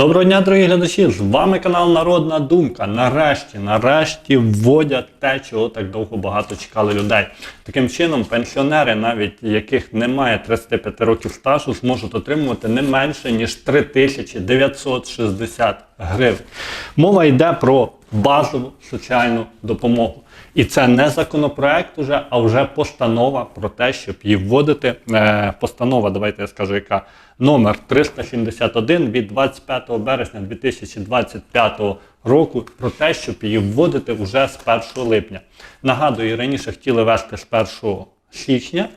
Доброго дня, дорогі глядачі! З вами канал Народна Думка. Нарешті, нарешті вводять те, чого так довго багато чекали людей. Таким чином, пенсіонери, навіть яких немає 35 років стажу, зможуть отримувати не менше ніж 3960 гривень. Мова йде про базову соціальну допомогу. І це не законопроект уже, а вже постанова про те, щоб її вводити. Е, постанова, давайте я скажу, яка номер 371 від 25 березня 2025 року про те, щоб її вводити вже з 1 липня. Нагадую, раніше хотіли вести з 1 січня.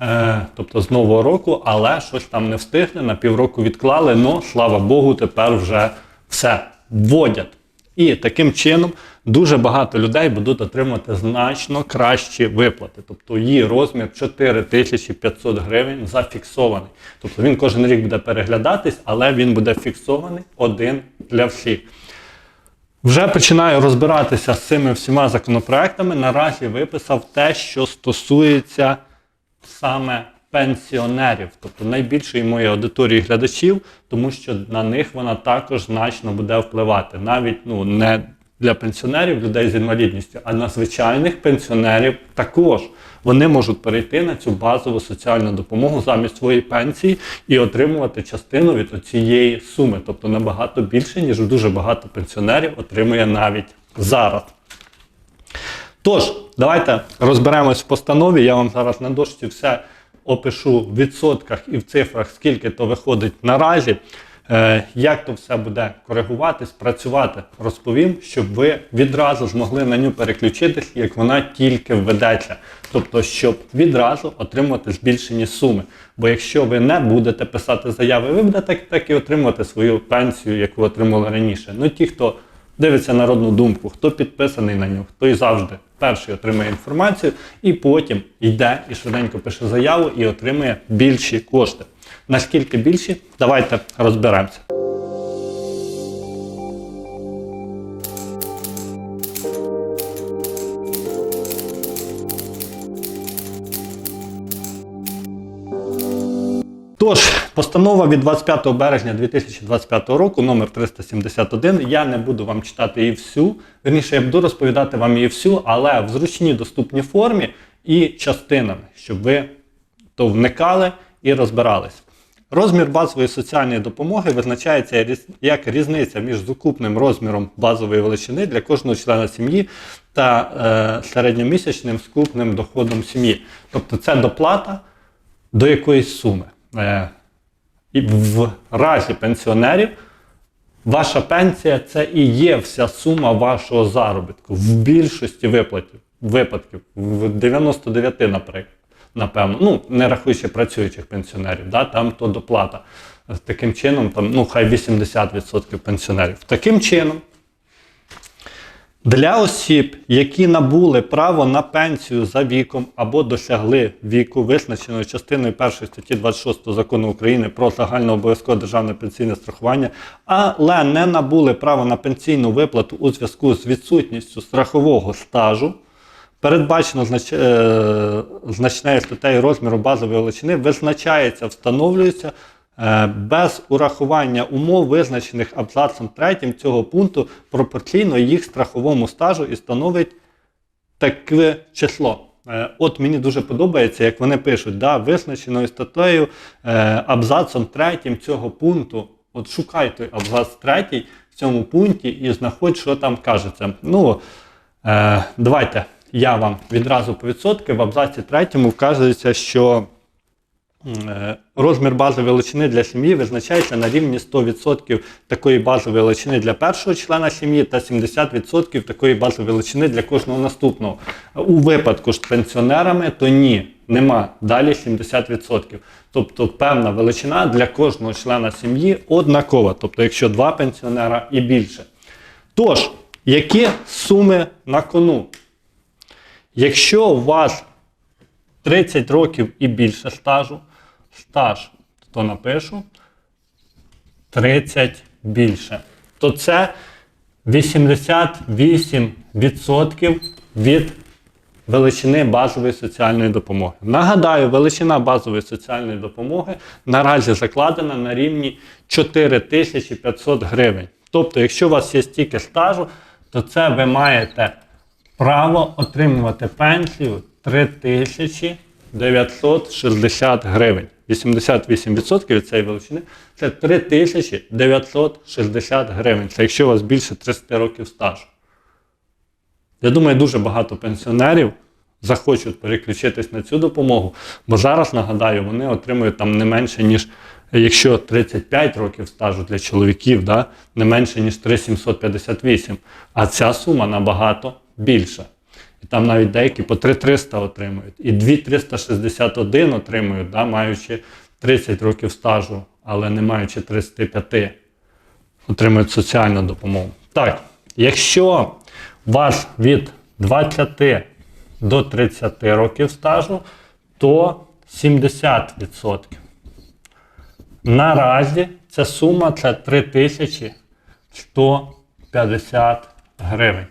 Е, тобто з нового року, але щось там не встигли, на півроку відклали, ну слава Богу, тепер вже все вводять. І таким чином дуже багато людей будуть отримати значно кращі виплати. Тобто її розмір 4500 гривень зафіксований. Тобто він кожен рік буде переглядатись, але він буде фіксований один для всіх. Вже починаю розбиратися з цими всіма законопроектами. Наразі виписав те, що стосується саме пенсіонерів, тобто найбільшої моєї аудиторії глядачів, тому що на них вона також значно буде впливати. Навіть ну не для пенсіонерів, людей з інвалідністю, а на звичайних пенсіонерів також. Вони можуть перейти на цю базову соціальну допомогу замість своєї пенсії і отримувати частину від цієї суми, тобто набагато більше, ніж дуже багато пенсіонерів отримує навіть зараз. Тож, давайте розберемось в постанові. Я вам зараз на дошці все опишу в відсотках і в цифрах, скільки то виходить наразі. Е, Як то все буде коригуватись, працювати, розповім, щоб ви відразу змогли на нього переключитись, як вона тільки введеться. Тобто, щоб відразу отримати збільшені суми. Бо якщо ви не будете писати заяви, ви будете так, і отримувати свою пенсію, яку отримали раніше. Ну ті, хто дивиться народну думку, хто підписаний на нього, той завжди перший отримує інформацію і потім йде і швиденько пише заяву і отримує більші кошти. Наскільки більші, давайте розберемося. Тож, постанова від 25 березня 2025 року, номер 371. Я не буду вам читати її всю. Верніше, я буду розповідати вам її всю, але в зручній доступній формі і частинами, щоб ви то вникали і розбирались. Розмір базової соціальної допомоги визначається як різниця між сукупним розміром базової величини для кожного члена сім'ї та е, середньомісячним скупним доходом сім'ї. Тобто це доплата до якоїсь суми. Е, і в разі пенсіонерів ваша пенсія це і є вся сума вашого заробітку в більшості виплатів, випадків, в 99, наприклад, напевно. Ну, не рахуючи працюючих пенсіонерів, да, там то доплата. Таким чином, там, ну, хай 80% пенсіонерів. Таким чином, для осіб, які набули право на пенсію за віком або досягли віку, визначеної частиною 1 статті 26 закону України про загальнообов'язкове державне пенсійне страхування, але не набули право на пенсійну виплату у зв'язку з відсутністю страхового стажу, передбачено знач... е... значною статтею розміру базової величини, визначається, встановлюється е, без урахування умов, визначених абзацом 3 цього пункту, пропорційно їх страховому стажу і становить таке число. Е, От мені дуже подобається, як вони пишуть, да, визначеною статтею абзацом 3 цього пункту. От шукай той абзац 3 в цьому пункті і знаходь, що там кажеться. Ну, давайте я вам відразу по відсотки. В абзаці 3 вказується, що Е, Розмір базової величини для сім'ї визначається на рівні 100% такої базової величини для першого члена сім'ї та 70% такої базової величини для кожного наступного. У випадку з пенсіонерами то ні, нема. Далі 70%. Тобто певна величина для кожного члена сім'ї однакова. Тобто, якщо два пенсіонера і більше. Тож, які суми на кону? Якщо у вас 30 років і більше стажу, стаж, то напишу 30 більше, то це 88% від величини базової соціальної допомоги. Нагадаю, величина базової соціальної допомоги наразі закладена на рівні 4500 гривень. Тобто, якщо у вас є стільки стажу, то це ви маєте право отримувати пенсію 3960 гривень. 88% від цієї величини це 3960 гривень. Це якщо у вас більше 30 років стажу. Я думаю, дуже багато пенсіонерів захочуть переключитись на цю допомогу, бо зараз, нагадаю, вони отримують там не менше, ніж якщо 35 років стажу для чоловіків, да, не менше, ніж 3758. А ця сума набагато більша. І там навіть деякі по 3300 отримують. І 2361 отримують, да, маючи 30 років стажу, але не маючи 35, отримують соціальну допомогу. Так, якщо вас від 20 до 30 років стажу, то 70%. Наразі ця сума це 3150 гривень.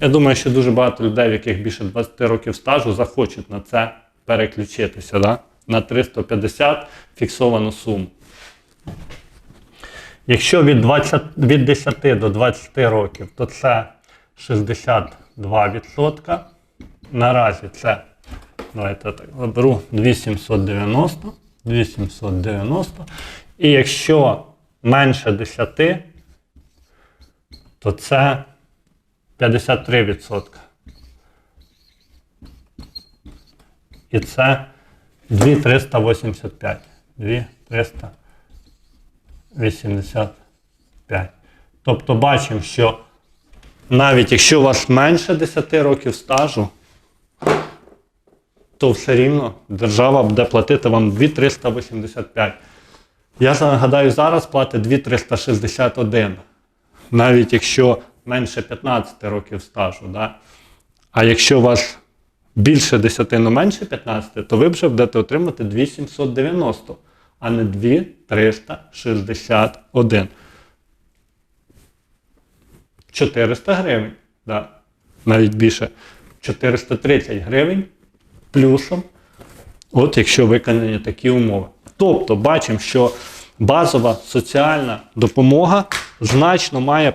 Я думаю, що дуже багато людей, в яких більше 20 років стажу, захочуть на це переключитися, да? на 350 фіксовану суму. Якщо від, 20, від 10 до 20 років, то це 62%. Наразі це, давайте так заберу 2790. 2790. І якщо менше 10, то це 53%. І це 2385. 2385. Тобто бачимо, що навіть якщо у вас менше 10 років стажу, то все рівно держава буде платити вам 2385. Я нагадаю, зараз платить 2361. Навіть якщо менше 15 років стажу. Да? А якщо у вас більше 10, але менше 15, то ви вже будете отримати 2790, а не 2361. 400 гривень. Да. Навіть більше 430 гривень плюсом, от якщо виконані такі умови. Тобто бачимо, що базова соціальна допомога значно має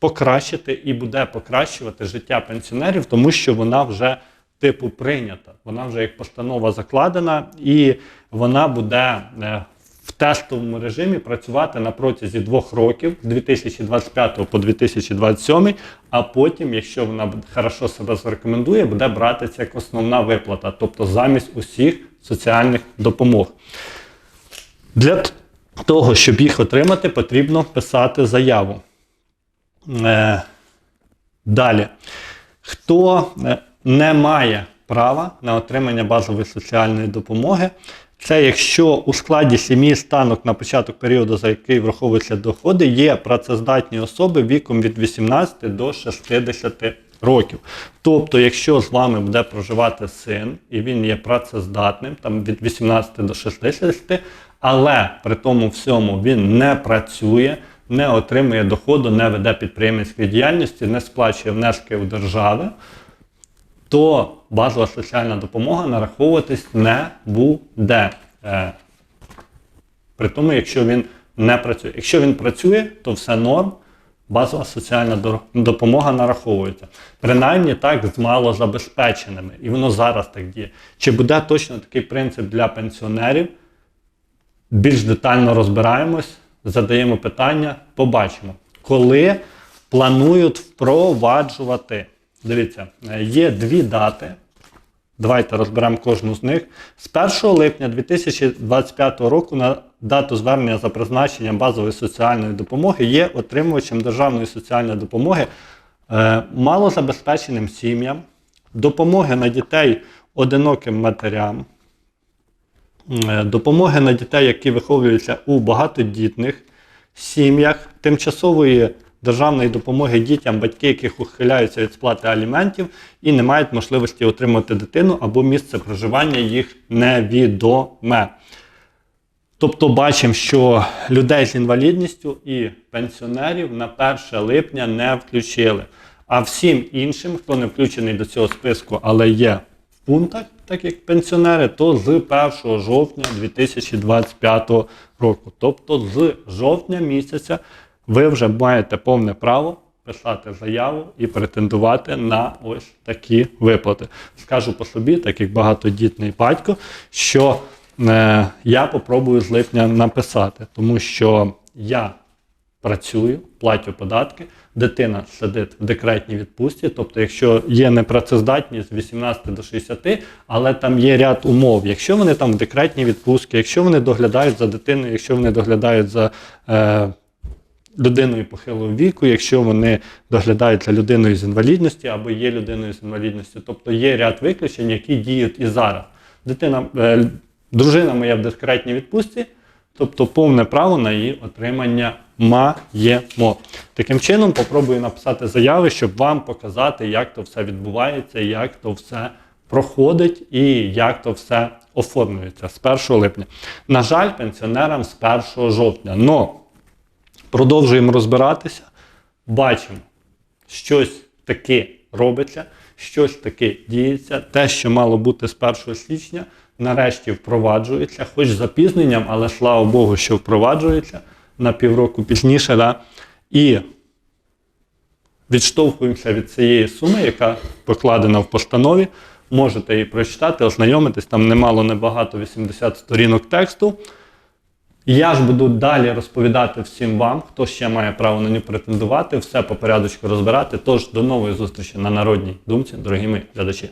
покращити і буде покращувати життя пенсіонерів, тому що вона вже типу прийнята. Вона вже як постанова закладена, і вона буде е, в тестовому режимі працювати на протязі двох років з 2025 по 2027, а потім, якщо вона хорошо себе зарекомендує, буде братися як основна виплата, тобто замість усіх соціальних допомог. Для того, щоб їх отримати, потрібно писати заяву. Е, Далі. Хто е, не має права на отримання базової соціальної допомоги, це якщо у складі сім'ї станок на початок періоду, за який враховуються доходи, є працездатні особи віком від 18 до 60 років. Тобто, якщо з вами буде проживати син і він є працездатним, там від 18 до 60, але при тому всьому він не працює, не отримує доходу, не веде підприємницької діяльності, не сплачує внески у державу, то базова соціальна допомога нараховуватись не буде. Е, При тому, якщо він не працює. Якщо він працює, то все норм, базова соціальна допомога нараховується. Принаймні так з малозабезпеченими. І воно зараз так діє. Чи буде точно такий принцип для пенсіонерів? Більш детально розбираємось, задаємо питання, побачимо. Коли планують впроваджувати. Дивіться, е, є дві дати. Давайте розберемо кожну з них. З 1 липня 2025 року на дату звернення за призначенням базової соціальної допомоги є отримувачем державної соціальної допомоги е, малозабезпеченим сім'ям, допомоги на дітей одиноким матерям, допомоги на дітей, які виховуються у багатодітних сім'ях, тимчасової державної допомоги дітям, батьки, яких ухиляються від сплати аліментів і не мають можливості отримати дитину або місце проживання їх невідоме. Тобто бачимо, що людей з інвалідністю і пенсіонерів на 1 липня не включили. А всім іншим, хто не включений до цього списку, але є пунктах, так як пенсіонери, то з 1 жовтня 2025 року. Тобто з жовтня місяця ви вже маєте повне право писати заяву і претендувати на ось такі виплати. Скажу по собі, так як багатодітний батько, що е, я попробую з липня написати, тому що я працюю, платю податки, дитина сидить в декретній відпустці. Тобто, якщо є непрацездатність з 18 до 60, але там є ряд умов. Якщо вони там в декретній відпустці, якщо вони доглядають за дитиною, якщо вони доглядають за е, людиною похилого віку, якщо вони доглядають за людиною з інвалідності або є людиною з інвалідністю, тобто є ряд виключень, які діють і зараз. Дитина, е, дружина моя в дискретній відпустці, тобто повне право на її отримання маємо. Таким чином, попробую написати заяви, щоб вам показати, як то все відбувається, як то все проходить і як то все оформлюється з 1 липня. На жаль, пенсіонерам з 1 жовтня. Но продовжуємо розбиратися, бачимо, щось таке робиться, щось таке діється. Те, що мало бути з 1 січня, нарешті впроваджується, хоч з запізненням, але слава Богу, що впроваджується на півроку пізніше. Да? І відштовхуємося від цієї суми, яка покладена в постанові. Можете її прочитати, ознайомитись, там немало небагато 80 сторінок тексту. Я ж буду далі розповідати всім вам, хто ще має право на нього претендувати, все по порядочку розбирати. Тож до нової зустрічі на народній думці, дорогі мої глядачі.